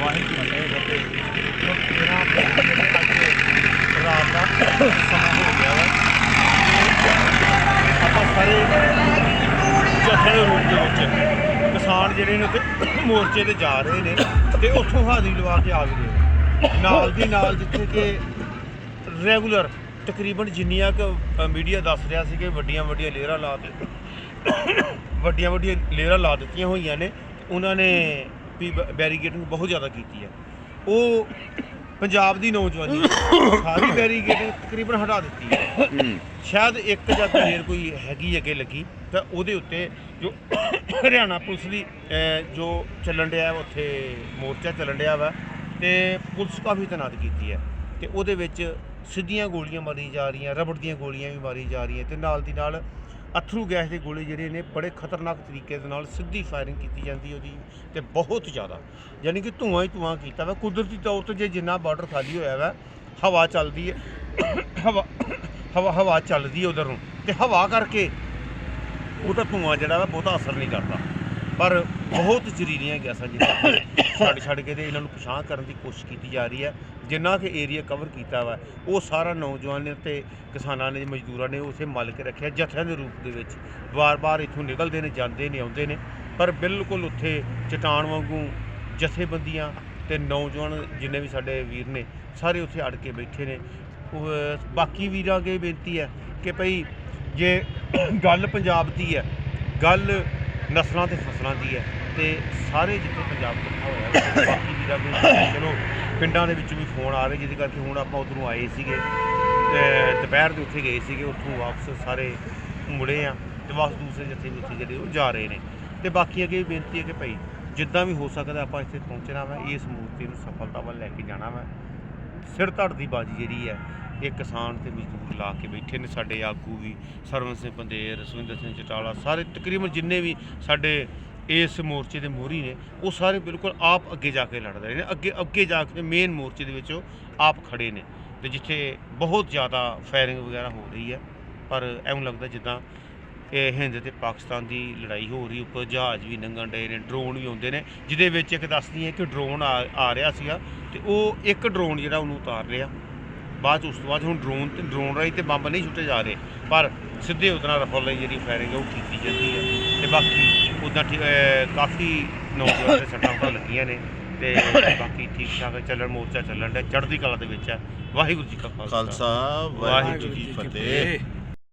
ਵਾਹਿਗੁਰੂ ਜੀ ਫਤਿਹ ਮੇਰਾ ਅੱਜ ਰਾਤ ਦਾ ਸਮਾਂ ਹੋ ਗਿਆ ਵਾ ਆਪਾਂ ਸਾਰੇ ਜਥੇ ਦੇ ਰੂਪ ਦੇ ਵਿੱਚ ਕਿਸਾਨ ਜਿਹੜੇ ਨੇ ਉੱਥੇ ਮੋਰਚੇ ਤੇ ਜਾ ਰਹੇ ਨੇ ਤੇ ਉੱਥੋਂ ਹਾਜ਼ਰੀ ਲਵਾ ਕੇ ਆ ਗਏ ਨਾਲ ਦੀ ਨਾਲ ਜਿੱਥੇ ਕਿ ਰੈਗੂਲਰ ਤਕਰੀਬਨ ਜਿੰਨੀਆਂ ਕੁ ਮੀਡੀਆ ਦੱਸ ਰਿਹਾ ਸੀ ਕਿ ਵੱਡੀਆਂ ਵੱਡੀਆਂ ਲੇਅਰਾਂ ਲਾ ਦੇ ਵੱਡੀਆਂ ਵੱਡੀਆਂ ਲੇਅਰਾਂ ਲਾ ਦਿੱਤੀਆਂ ਹੋਈਆਂ ਨੇ। ਉਹਨਾਂ ਨੇ ਵੀ ਬੈਰੀਗੇਡਿੰਗ ਬਹੁਤ ਜ਼ਿਆਦਾ ਕੀਤੀ ਹੈ। ਉਹ ਪੰਜਾਬ ਦੀ ਨੌਜਵਾਨੀ ਸਾਰੀ ਬੈਰੀਗੇਡਿੰਗ ਤਕਰੀਬਨ ਹਟਾ ਦਿੱਤੀ ਹੈ। ਸ਼ਾਇਦ ਇੱਕ ਜਾਂ ਦਲੇਰ ਕੋਈ ਹੈਗੀ ਅੱਗੇ ਲੱਗੀ ਤਾਂ ਉਹਦੇ ਉੱਤੇ ਜੋ ਹਰਿਆਣਾ ਪੁਲਿਸ ਦੀ ਜੋ ਚੱਲਣ ਡਿਆ ਵਾ ਉੱਥੇ ਮੋਰਚਾ ਚੱਲਣ ਡਿਆ ਵਾ ਤੇ ਪੁਲਿਸ ਕਾਫੀ ਤੈਨਾਤ ਕੀਤੀ ਹੈ। ਤੇ ਉਹਦੇ ਵਿੱਚ ਸਿੱਧੀਆਂ ਗੋਲੀਆਂ ਮਾਰੀ ਜਾ ਰਹੀਆਂ ਰਬੜ ਦੀਆਂ ਗੋਲੀਆਂ ਵੀ ਮਾਰੀ ਜਾ ਰਹੀਆਂ ਤੇ ਨਾਲ ਦੀ ਨਾਲ ਅਥਰੂ ਗੈਸ ਦੇ ਗੋਲੇ ਜਿਹੜੇ ਨੇ ਬੜੇ ਖਤਰਨਾਕ ਤਰੀਕੇ ਦੇ ਨਾਲ ਸਿੱਧੀ ਫਾਇਰਿੰਗ ਕੀਤੀ ਜਾਂਦੀ ਉਹਦੀ ਤੇ ਬਹੁਤ ਜ਼ਿਆਦਾ। ਯਾਨੀ ਕਿ ਧੂਆਂ ਹੀ ਧੂਆਂ ਕੀਤਾ ਵਾ। ਕੁਦਰਤੀ ਤੌਰ ਤੇ ਜੇ ਜਿੰਨਾ ਬਾਰਡਰ ਖਾਲੀ ਹੋਇਆ ਵਾ, ਹਵਾ ਚੱਲਦੀ ਹੈ। ਹਵਾ ਹਵਾ ਹਵਾ ਚੱਲਦੀ ਹੈ ਉਧਰ ਨੂੰ ਤੇ ਹਵਾ ਕਰਕੇ ਉਹਦਾ ਧੂਆਂ ਜਿਹੜਾ ਵਾ ਬਹੁਤਾ ਅਸਰ ਨਹੀਂ ਕਰਦਾ। ਪਰ ਬਹੁਤ ਜਰੀਲੀਆਂ ਗੈਸਾਂ ਜਿਹੜੀਆਂ ਛੱਡ ਛੱਡ ਕੇ ਤੇ ਇਹਨਾਂ ਨੂੰ ਪਛਾਣ ਕਰਨ ਦੀ ਕੋਸ਼ਿਸ਼ ਕੀਤੀ ਜਾ ਰਹੀ ਹੈ। ਜਿੰਨਾ ਕਿ ਏਰੀਆ ਕਵਰ ਕੀਤਾ ਵਾ, ਉਹ ਸਾਰਾ ਨੌਜਵਾਨ ਨੇ ਤੇ ਕਿਸਾਨਾਂ ਨੇ, ਮਜ਼ਦੂਰਾਂ ਨੇ ਉਸੇ ਮਲ ਕੇ ਰੱਖਿਆ ਜਥਿਆਂ ਦੇ ਰੂਪ ਦੇ ਵਿੱਚ। ਵਾਰ-ਵਾਰ ਇੱਥੋਂ ਨਿਕਲਦੇ ਨੇ, ਜਾਂਦੇ ਨੇ, ਆਉਂਦੇ ਨੇ। ਪਰ ਬਿਲਕੁਲ ਉੱਥੇ ਚਟਾਨ ਵਾਂਗੂ ਜਥੇਬੰਦੀਆਂ ਤੇ ਨੌਜਵਾਨ ਜਿੰਨੇ ਵੀ ਸਾਡੇ ਵੀਰ ਨੇ, ਸਾਰੇ ਉੱਥੇ ਅੜ ਕੇ ਬੈਠੇ ਨੇ। ਬਾਕੀ ਵੀਰਾਂ ਅੱਗੇ ਬੇਨਤੀ ਹੈ ਕਿ ਭਈ ਜੇ ਗੱਲ ਪੰਜਾਬ ਦੀ ਹੈ, ਗੱਲ ਨਸਲਾਂ ਤੇ ਫਸਲਾਂ ਦੀ ਹੈ ਤੇ ਸਾਰੇ ਜਿੱਥੇ ਪੰਜਾਬ ਇਕੱਠਾ ਹੋਇਆ ਬਾਕੀ ਵੀਰਾਂ ਦੇ ਚਲੋ, ਪਿੰਡਾਂ ਦੇ ਵਿੱਚ ਵੀ ਫੋਨ ਆ ਰਹੇ, ਜਿਹਦੇ ਕਰਕੇ ਹੁਣ ਆਪਾਂ ਉਧਰੋਂ ਆਏ ਸੀਗੇ ਤੇ ਦੁਪਹਿਰ ਦੇ ਉੱਥੇ ਗਏ ਸੀਗੇ, ਉੱਥੋਂ ਵਾਪਸ ਸਾਰੇ ਮੁੜੇ ਆ ਤੇ ਵਾਪਸ ਦੂਸਰੇ ਜੱਥੇ ਵੀ ਜਿਹੜੇ ਉਹ ਜਾ ਰਹੇ ਨੇ। ਤੇ ਬਾਕੀ ਅੱਗੇ ਬੇਨਤੀ ਹੈ ਕਿ ਭਾਈ, ਜਿੱਦਾਂ ਵੀ ਹੋ ਸਕਦਾ ਆਪਾਂ ਇੱਥੇ ਪਹੁੰਚਣਾ ਵਾ, ਇਸ ਮੂਰਤੀ ਨੂੰ ਸਫਲਤਾ ਵੱਲ ਲੈ ਕੇ ਜਾਣਾ ਵਾ। ਸਿਰ ਧੜ ਦੀ ਬਾਜੀ ਜਿਹੜੀ ਹੈ ਇਹ ਕਿਸਾਨ ਤੇ ਮਜ਼ਦੂਰ ਲਾ ਕੇ ਬੈਠੇ ਨੇ, ਸਾਡੇ ਆਗੂ ਵੀ ਸਰਵਨ ਸਿੰਘ ਪੰਦੇਰ, ਸੁਰਿੰਦਰ ਸਿੰਘ ਚਟਾਲਾ, ਸਾਰੇ ਤਕਰੀਬਨ ਜਿੰਨੇ ਵੀ ਸਾਡੇ ਇਸ ਮੋਰਚੇ ਦੇ ਮੋਹਰੀ ਨੇ, ਉਹ ਸਾਰੇ ਬਿਲਕੁਲ ਆਪ ਅੱਗੇ ਜਾ ਕੇ ਲੜ ਰਹੇ ਨੇ, ਅੱਗੇ ਅੱਗੇ ਜਾ ਕੇ ਮੇਨ ਮੋਰਚੇ ਦੇ ਵਿੱਚ ਉਹ ਆਪ ਖੜੇ ਨੇ ਤੇ ਜਿੱਥੇ ਬਹੁਤ ਜ਼ਿਆਦਾ ਫਾਇਰਿੰਗ ਵਗੈਰਾ ਹੋ ਰਹੀ ਹੈ, ਪਰ ਐਵੇਂ ਲੱਗਦਾ ਜਿੱਦਾਂ ਇਹ ਹਿੰਦ ਤੇ ਪਾਕਿਸਤਾਨ ਦੀ ਲੜਾਈ ਹੋ ਰਹੀ, ਉੱਪਰ ਜਹਾਜ਼ ਵੀ ਨੰਗਣ ਡਏ ਨੇ ਡਰੋਨ ਵੀ ਆਉਂਦੇ ਨੇ, ਜਿਹਦੇ ਵਿੱਚ ਇੱਕ ਦੱਸਦੀ ਹੈ ਕਿ ਡਰੋਨ ਆ ਆ ਰਿਹਾ ਸੀਗਾ ਤੇ ਉਹ ਇੱਕ ਡਰੋਨ ਜਿਹੜਾ ਉਹਨੂੰ ਉਤਾਰ ਰਿਹਾ ਬਾਅਦ ਉਸ ਤੋਂ ਬਾਅਦ ਹੁਣ ਡਰੋਨ ਤੇ ਡਰੋਨ ਰਾਹੀਂ ਤੇ ਬੰਬ ਨਹੀਂ ਛੁੱਟੇ ਜਾ ਰਹੇ। ਪਰ ਸਿੱਧੇ ਉਹਦੇ ਨਾਲ ਰਫਲ ਲਈ ਜਿਹੜੀ ਫਾਇਰਿੰਗ ਉਹ ਕੀਤੀ ਜਾਂਦੀ ਹੈ ਤੇ ਬਾਕੀ ਉਦਾਂ ਕਾਫੀ ਨੌਜਵਾਨ ਦੇ ਸੱਟਾਂ ਫਟਾਂ ਲੱਗੀਆਂ ਨੇ ਤੇ ਬਾਕੀ ਠੀਕ ਠਾਕ ਚੱਲਣ ਮੋਰਚਾ ਚੱਲਣ ਦਾ ਚੜ੍ਹਦੀ ਕਲਾ ਦੇ ਵਿੱਚ ਹੈ ਵਾਹਿਗੁਰੂ ਜੀ ਕਾ ਖਾਲਸਾ। ਖਾਲਸਾ ਵਾਹਿਗੁਰੂ ਜੀ ਕੀ ਫਤਿਹ।